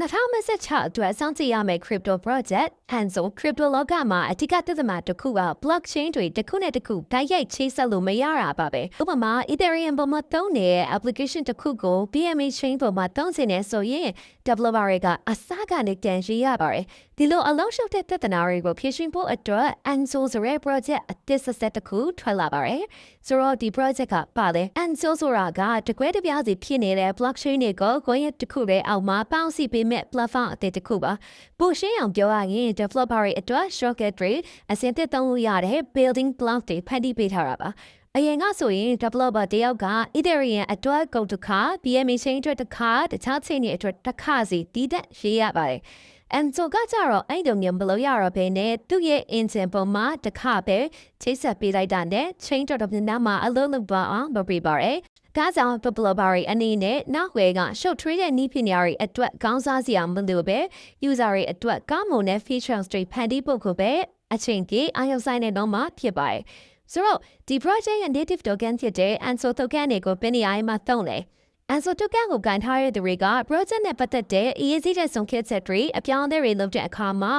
2026အတွက်စောင့်ကြည့်ရမယ့် crypto project Hanzo crypto လောကမှာအထူးသမားတစ်ခုက blockchain တွေတစ်ခုနဲ့တစ်ခုတိုက်ရိုက်ချိတ်ဆက်လို့မရတာပါပဲဥပမာ Ethereum ပေါ်မှာသုံးနေတဲ့ application တစ်ခုကို BMA chain ပေါ်မှာသုံးစင်နေဆိုရင် developer တွေကအစကနေတန်ရှင်းရပါတယ်ဒီလိုအလုံးရှုပ်တဲ့ပြဿနာတွေကိုဖြေရှင်းဖို့အတွက် Hanzo ဆိုတဲ့ project အသစ်ဆက်ဆက်တစ်ခုထွက်လာပါတယ်ဆိုတော့ဒီ project ကပါလေ Hanzo ဆိုတာကတကွဲတပြားစီဖြစ်နေတဲ့ blockchain တွေကိုကိုယ့်ရဲ့တစ်ခုရဲ့အောက်မှာပေါင်းစည်းပေးမဲ့ platform အသစ်တစ်ခုပါပိုရှင်းအောင်ပြောရရင် developer တွေအတွက် shortcut တွေအစင်သစ်သုံးလို့ရတဲ့ building block တွေဖန်တီးပေးထားတာပါအရင်ကဆိုရင် developer တယောက်က Ethereum အတွက် code တစ်ခါ BMA chain အတွက်တစ်ခါတခြား chain တွေအတွက်တစ်ခါစီတည်တဲ့ရေးရပါတယ်။ and so ကကြတော့အဲ့လိုမျိုးမလို့ရတော့ဘဲနဲ့သူ့ရဲ့ engine ပေါ်မှာတစ်ခါပဲချိတ်ဆက်ပေးလိုက်တာနဲ့ chain တော်တော်များများမှာအလုံးလုံးပါအောင်လုပ်ပေးပါရယ်။ ဒါကြောင့် developer တွေအနေနဲ့နောက်ဝဲက short trade တဲ့နည်းပညာတွေအတွက်ကောင်းစားစရာမလိုပဲ user တွေအတွက်ကောင်းမွန်တဲ့ features တွေဖန်တီးဖို့ကိုပဲအချိန်ကြီးအာရုံစိုက်နေတော့မှဖြစ်ပါတယ်။ဆိုတော့ဒီ project ရဲ့ native token ဖြစ်တဲ့ Anso token တွေကိုဘယ်နေရာမှာသုံးလဲ။ Anso token ကိုကန်ထားတဲ့သူတွေက project နဲ့ပတ်သက်တဲ့အရေးကြီးတဲ့ဆုံးဖြတ်ချက်တွေအပြောင်းအလဲတွေလုပ်တဲ့အခါမှာ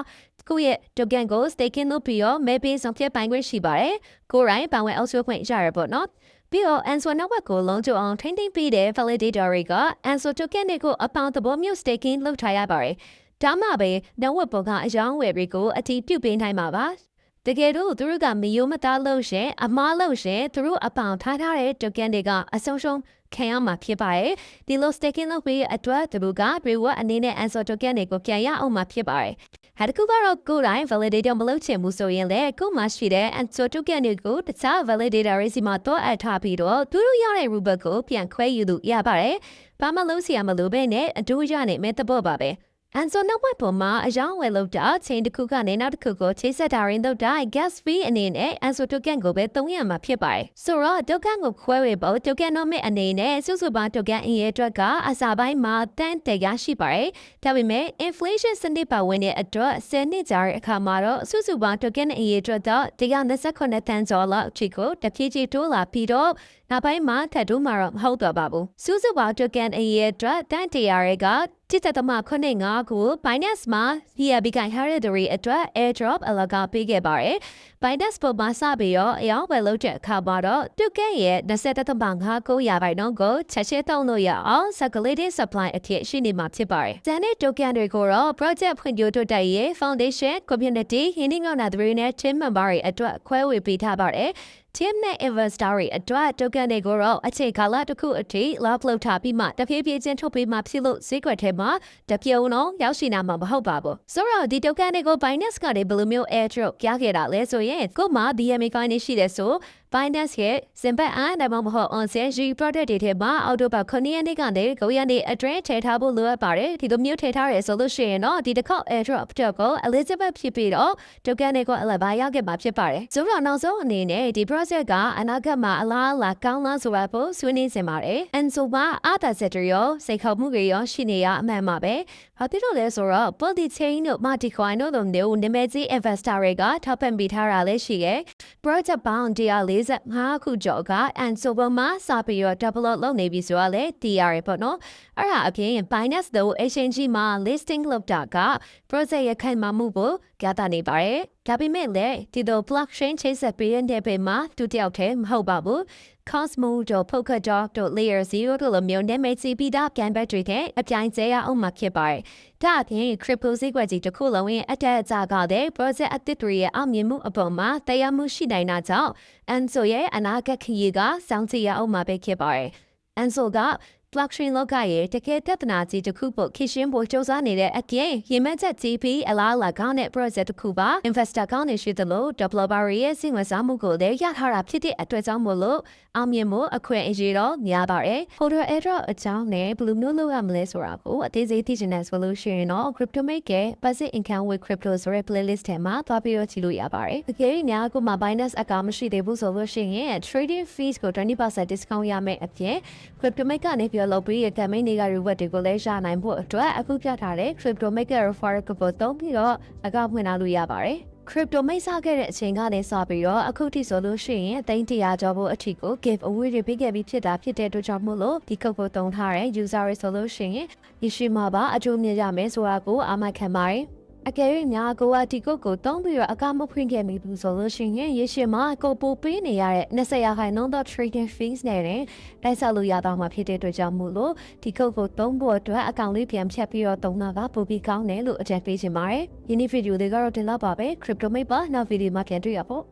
ကိုယ့်ရဲ့ token ကို staking လုပ်ပြီးတော့ maybe ဆုံးဖြတ်ပိုင်ခွင့်ရှိပါတယ်။ကိုယ်တိုင်ပါဝင်အုပ်စုခွင့်ရရပေါ့နော်။ ပြီးတော့ Anso network ကိုလုံးကျအောင်ထိမ့်သိမ့်ပြီးတဲ့ validator တွေက Anso token တွေကိုအပေါင်းသဘောမျိုး staking လုပ်ထားရပါတယ်။ဒါမှပဲ network ပေါ်ကအယောင်းဝယ်တွေကိုအတီးပြုတ်ပေးနိုင်မှာပါ။ တကယ်လို့သူတို့ကမယိုးမသားလို့ရှင်အမားလို့ရှင်သူတို့အပေါင်ထားထားတဲ့ token တွေကအဆုံးရှုံးခံရမှာဖြစ်ပါတယ်။ဒီလို staking လုပ်ပြီးအတွက်သူတို့က reward အနေနဲ့ answer token တွေကိုပြန်ရအောင်မှာဖြစ်ပါတယ်။ဟာတကူကတော့ကိုယ်တိုင် validator မလုပ်ချင်ဘူးဆိုရင်လည်းကိုယ်မှရှိတဲ့ answer token တွေကိုတခြား validator တွေစီမှာတော့အထားပြီးတော့သူတို့ရတဲ့ reward ကိုပြန်ခွဲယူလို့ရပါတယ်။ဘာမှလုပ်စီရမလို့ပဲနဲ့အတူရနေမဲ့တဘောပါပဲ။ and so နောက်ပိုင်းပေါ်မှာအယောင်းဝယ်လို့တာချင်းတစ်ခုကနေနောက်တစ်ခုကိုချိတ်ဆက်တာရင်တော့ gas fee အနေနဲ့ and so token ကိုပဲသုံးရမှာဖြစ်ပါတယ်ဆိုတော့ token ကိုခွဲဝေဖို့ token တော့မဲ့အနေနဲ့စုစုပေါင်း token အရေးအတွက်ကအစာပိုင်းမှာတန်တရာရှိပါတယ်ဒါပေမဲ့ inflation စနစ်ပါဝင်တဲ့အတွက်10နှစ်ကြာတဲ့အခါမှာတော့စုစုပေါင်း token အရေးအတွက်တော့129တန်ကျော်လောက်အထိကိုတဖြည်းဖြည်းတိုးလာပြီးတော့နောက်ပိုင်းမှာထပ်တိုးမှာတော့မဟုတ်တော့ပါဘူးစုစုပေါင်း token အရေးအတွက်တန်တရာတွေက တစ်သက်သမားခုနှစ်ငါကို Binance မှာ here began hereditary အတွက် airdrop အလကားပေးခဲ့ပါတယ်။ Binance ပေါ်မှာစပြီးတော့အယောင်ဝယ်လုပ်တဲ့အခါမှာတော့တုတ်ကဲရဲ့20.59ရာခိုင်နှုန်းကိုချက်ချင်းတုံးလို့ရအောင် circulating supply အဖြစ်ရှိနေမှာဖြစ်ပါတယ်။ဇန်တဲ့ token တွေကိုတော့ project ဖွံ့ဖြိုးတိုးတက်ရေး foundation community ဟင်းဒီငေါနာသူတွေနဲ့ team member တွေအတွက်ခွဲဝေပေးထားပါတယ်။ team နဲ့ investor တွေအတွက် token တွေကိုတော့အခြေကာလတစ်ခုအထိ lock လုပ်ထားပြီးမှတဖြည်းဖြည်းချင်းထုတ်ပေးမှဖြစ်လို့ဈေးကွက်ထဲမှာတပြုံလုံးရောက်ရှိနာမှာမဟုတ်ပါဘူးဆိုတော့ဒီ token တွေကို Binance ကလည်းဘယ်လိုမျိုး airdrop ပြခဲ့တာလဲဆိုရင်ကို့မှာ BMA coin ရှိတယ်ဆို Binance ရဲ့စင်ပတ်အားဒါမှမဟုတ် on sale G product တွေထဲမှာအော်တိုဘ9ရက်နေ့ကနေ9ရက်နေ့အတွင်းထည့်ထားဖို့လိုအပ်ပါတယ်ဒီလိုမျိုးထည့်ထားရဲဆိုလို့ရှိရင်တော့ဒီတစ်ခေါက် airdrop တော့ကို Elizabeth ဖြစ်ပြီးတော့ token တွေကိုအလဘာရောက်ခဲ့မှာဖြစ်ပါတယ်ဆိုတော့နောက်ဆုံးအနေနဲ့ဒီ project ကအနာဂတ်မှာအလားအလာကောင်းလားဆိုတာကိုဆွေးနွေးစင်ပါတယ် and so မှာအားသာဆက်တွေရောစိတ်ခေါ်မှုတွေရောရှိနေရအမှန်ပါပဲဘာဖြစ်လို့လဲဆိုတော့ Polity Chain တို့ Multicoin တို့လိုမျိုးနာမည်ကြီး investor တွေကထောက်ပံ့ပေးထားတာလည်းရှိရဲ့ project bound 145ခုကျော်က and so မှာစပြီးတော့ develop လုပ်နေပြီဆိုတော့လေတည်ရတယ်ပေါ့နော်အဲ့ဒါအပြင် Binance တို့ exchange မှာ listing လုပ်တာက project ရဲ့ခိုင်မာမှုကို ပြသနေပါတယ်ဒါပေမဲ့လည်းဒီလို blockchain ချိတ်ဆက်ပေးတဲ့ဘက်မှာတူတယောက်တည်းမဟုတ်ပါဘူး Cosmo တို့ Polkadot တို့ Layer 0တို့လိုမျိုးနာမည်ကြီးပြီးသားပြန်ဘက်တွေတဲ့အပြိုင်ကျဲရအောင်မှာဖြစ်ပါတယ်။ဒါအပြင် crypto ဈေးကွက်ကြီးတစ်ခုလုံးရဲ့အတက်အကျကတဲ့ project အသစ်တွေရဲ့အောင်မြင်မှုအပေါ်မှာတရားမှုရှိနိုင်တာကြောင့် Anso ရဲ့အနာဂတ်ခရီးကစောင့်ကြည့်ရအောင်မှာပဲဖြစ်ပါတယ်။ Anso က blockchain လောကရဲ့တကယ်ပြဿနာကြီးတစ်ခုပိုခေရှင်းဖို့စ조사နေတဲ့အပြင်ရေမက်ချက် GP အလားအလာကောင်းတဲ့ project တစ်ခုပါ investor ကောင်းနေရှိသလို developer ရဲ့စိတ်ဝင်စားမှုကိုလည်းရထားတာဖြစ်တဲ့အတွက်ကြောင့်မို့လို့အောင်မြင်မှုအခွင့်အရေးတော့များပါတယ် holder airdrop အကြောင်းနဲ့ဘယ်လိုမျိုးလုပ်ရမလဲဆိုတာကိုအသေးစိတ်သိချင်တဲ့ဆိုလို့ရှိရင်တော့ crypto make ရဲ့ passive income with crypto ဆိုတဲ့ playlist ထဲမှာသွားပြီးတော့ကြည့်လို့ရပါတယ်တကယ်များကမှ Binance account မရှိသေးဘူးဆိုလို့ရှိရင် trading fees ကို20% discount ရမယ့်အပြင် crypto make ကနေပြီးလုပ်ပြီးတဲ့ campaign တွေက reward တွေကိုလည်းရနိုင်ဖို့အတွက်အခုပြထားတဲ့ crypto maker referral code ကိုသုံးပြီးတော့အကောင့်ဖွင့်ထားလို့ရပါတယ် crypto မိတ်ဆခဲ့တဲ့အချိန်ကနေစပြီးတော့အခုထိဆိုလို့ရှိရင်သိန်း100ကျော်ဖို့အထိကို give away တွေပေးခဲ့ပြီးဖြစ်တာဖြစ်တဲ့အတွက်ကြောင့်မို့လို့ဒီ code ကိုတုံးထားတဲ့ user တွေဆိုလို့ရှိရင်ရရှိမှာပါအကျိုးမြတ်ရမယ်ဆိုတာကိုအာမခံပါတယ် အကယ်၍များကိုကဒီကုတ်ကိုတုံးပြီးတော့အကမဖွင့်ခဲ့မိဘူးဆိုလို့ရှိရင်ရရှိမှာကိုပိုပေးနေရတဲ့20ရာခိုင်နှုန်းသော trading fees နဲ့တင်တိုက်ဆက်လို့ရတော့မှာဖြစ်တဲ့အတွက်ကြောင့်မို့လို့ဒီကုတ်ကိုတုံးဖို့အတွက်အကောင့်လေးပြန်ဖြတ်ပြီးတော့တုံးတာကပိုပြီးကောင်းတယ်လို့အကြံပေးချင်ပါတယ်။ယနေ့ဗီဒီယိုလေးကတော့ဒီလောက်ပါပဲ crypto မိတ်ပါနောက်ဗီဒီယိုမှာပြန်တွေ့ရဖို့